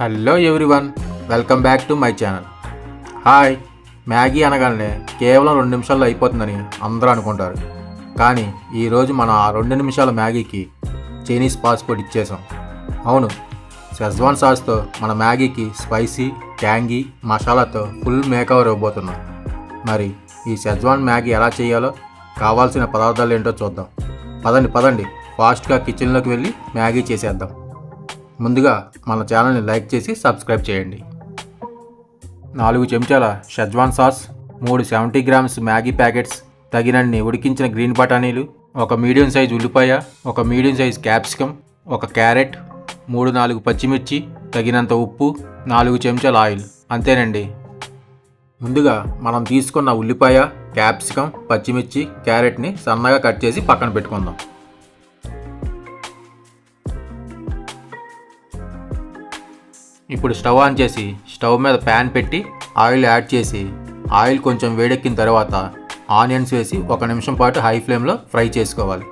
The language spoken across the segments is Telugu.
Hello everyone welcome back to my channel hi Maggi అనగానే కేవలం రెండు నిమిషాల్లో అయిపోతుందని అందరూ అనుకుంటారు. కానీ ఈరోజు మన ఆ రెండు నిమిషాల మ్యాగీకి చైనీస్ పాస్పోర్ట్ ఇచ్చేసాం అవును. షెజ్వాన్ సాస్తో మన మ్యాగీకి స్పైసీ ట్యాంగీ మసాలాతో ఫుల్ మేకవర్ ఇవ్వబోతున్నాం మరి ఈ షెజ్వాన్ మ్యాగీ ఎలా చేయాలో కావాల్సిన పదార్థాలు ఏంటో చూద్దాం. పదండి పదండి. ఫాస్ట్గా కిచెన్లోకి వెళ్ళి మ్యాగీ చేసేద్దాం. ముందుగా మన ఛానల్ని లైక్ చేసి సబ్స్క్రైబ్ చేయండి. నాలుగు చెంచాల షెజ్వాన్ సాస్ మూడు సెవెంటీ గ్రామ్స్ మ్యాగీ ప్యాకెట్స్ తగినన్ని ఉడికించిన గ్రీన్ బఠానీలు ఒక మీడియం సైజ్ ఉల్లిపాయ ఒక మీడియం సైజ్ క్యాప్సికమ్ ఒక క్యారెట్ మూడు నాలుగు పచ్చిమిర్చి తగినంత ఉప్పు నాలుగు చెంచాల ఆయిల్. అంతేనండి. ముందుగా మనం తీసుకున్న ఉల్లిపాయ క్యాప్సికమ్ పచ్చిమిర్చి క్యారెట్ని సన్నగా కట్ చేసి పక్కన పెట్టుకుందాం. ఇప్పుడు స్టవ్ ఆన్ చేసి స్టవ్ మీద ప్యాన్ పెట్టి ఆయిల్ యాడ్ చేసి ఆయిల్ కొంచెం వేడెక్కిన తర్వాత ఆనియన్స్ వేసి ఒక నిమిషం పాటు హై ఫ్లేమ్లో ఫ్రై చేసుకోవాలి.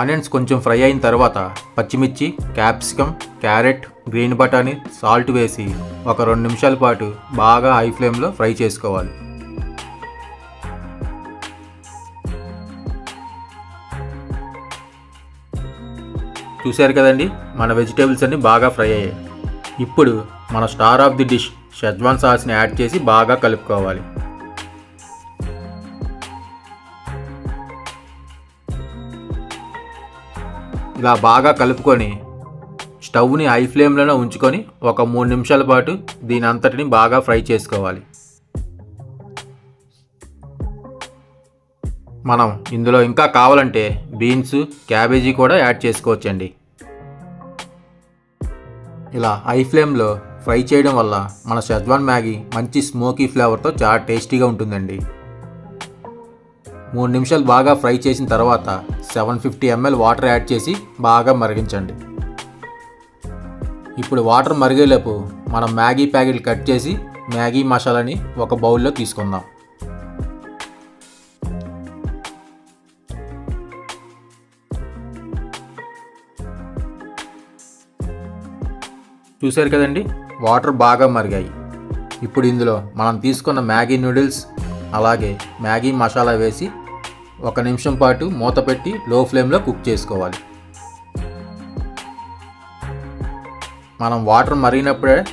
ఆనియన్స్ కొంచెం ఫ్రై అయిన తర్వాత పచ్చిమిర్చి క్యాప్సికమ్ క్యారెట్ గ్రీన్ బటానీ సాల్ట్ వేసి ఒక రెండు నిమిషాల పాటు బాగా హై ఫ్లేమ్లో ఫ్రై చేసుకోవాలి. చూశారు కదండి? మన వెజిటేబుల్స్ అన్ని బాగా ఫ్రై అయ్యాయి. ఇప్పుడు మన star of the dish schezwan సాస్ని add చేసి బాగా కలుపుకోవాలి. ఇలా బాగా కలుపుకొని స్టవ్ని హై ఫ్లేమ్లోనే ఉంచుకొని ఒక మూడు నిమిషాల పాటు దీని అంతటిని బాగా ఫ్రై చేసుకోవాలి. మనం ఇందులో ఇంకా కావాలంటే బీన్స్ క్యాబేజీ కూడా యాడ్ చేసుకోవచ్చండి. ఇలా హై ఫ్లేమ్లో ఫ్రై చేయడం వల్ల మన షెజ్వాన్ మ్యాగీ మంచి స్మోకీ ఫ్లేవర్తో చాలా టేస్టీగా ఉంటుందండి. మూడు నిమిషాలు బాగా ఫ్రై చేసిన తర్వాత seven fifty ML water add చేసి బాగా మరిగించండి. ఇప్పుడు వాటర్ మరిగేలోపు మనం మ్యాగీ ప్యాకెట్ కట్ చేసి మ్యాగీ మసాలాని ఒక బౌల్లో తీసుకుందాం. చూశారు కదండి? వాటర్ బాగా మరిగాయి. ఇప్పుడు ఇందులో మనం తీసుకున్న మ్యాగీ నూడిల్స్ అలాగే మ్యాగీ మసాలా వేసి ఒక నిమిషం పాటు మూత పెట్టి లో ఫ్లేమ్లో కుక్ చేసుకోవాలి. మనం వాటర్ మరిగినప్పుడే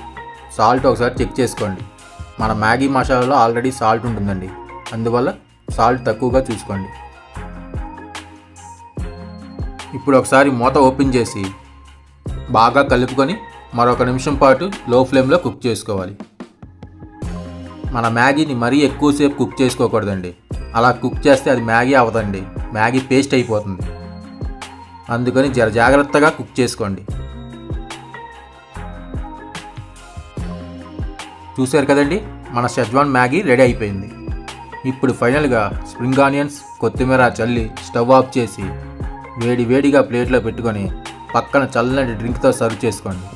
సాల్ట్ ఒకసారి చెక్ చేసుకోండి. మన మ్యాగీ మసాలాలో ఆల్రెడీ సాల్ట్ ఉంటుందండి. అందువల్ల సాల్ట్ తక్కువగా చూసుకోండి. ఇప్పుడు ఒకసారి మూత ఓపెన్ చేసి బాగా కలుపుకొని మరొక నిమిషం పాటు లో ఫ్లేమ్లో కుక్ చేసుకోవాలి. మన మ్యాగీని మరీ ఎక్కువసేపు కుక్ చేసుకోకూడదండి. అలా కుక్ చేస్తే అది మ్యాగీ అవ్వదండి. మ్యాగీ పేస్ట్ అయిపోతుంది. అందుకని జర జాగ్రత్తగా కుక్ చేసుకోండి. చూశారు కదండి? మన షెజ్వాన్ మ్యాగీ రెడీ అయిపోయింది. ఇప్పుడు ఫైనల్గా స్ప్రింగ్ ఆనియన్స్ కొత్తిమీర చల్లి స్టవ్ ఆఫ్ చేసి వేడి వేడిగా ప్లేట్లో పెట్టుకొని పక్కన చల్లని డ్రింక్తో సర్వ్ చేసుకోండి.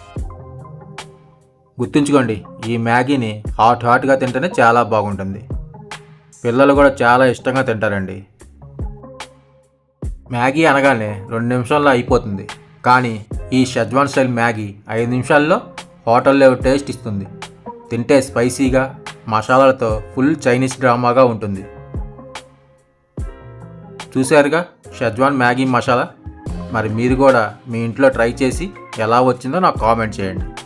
గుర్తుంచుకోండి ఈ మ్యాగీని హాట్ హాట్గా తింటేనే చాలా బాగుంటుంది. పిల్లలు కూడా చాలా ఇష్టంగా తింటారండి. మ్యాగీ అనగానే రెండు నిమిషాల్లో అయిపోతుంది. కానీ ఈ షెజ్వాన్ స్టైల్ మ్యాగీ ఐదు నిమిషాల్లో హోటల్లో టేస్ట్ ఇస్తుంది. తింటే స్పైసీగా మసాలాలతో ఫుల్ చైనీస్ డ్రామాగా ఉంటుంది. చూశారుగా షెజ్వాన్ మ్యాగీ మసాలా? మరి మీరు కూడా మీ ఇంట్లో ట్రై చేసి ఎలా వచ్చిందో నాకు కామెంట్ చేయండి.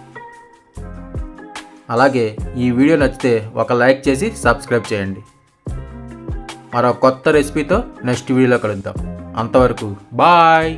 అలాగే ఈ వీడియో నచ్చితే ఒక లైక్ చేసి సబ్స్క్రైబ్ చేయండి. మరో కొత్త రెసిపీతో నెక్స్ట్ వీడియోలో కలుద్దాం. అంతవరకు బాయ్!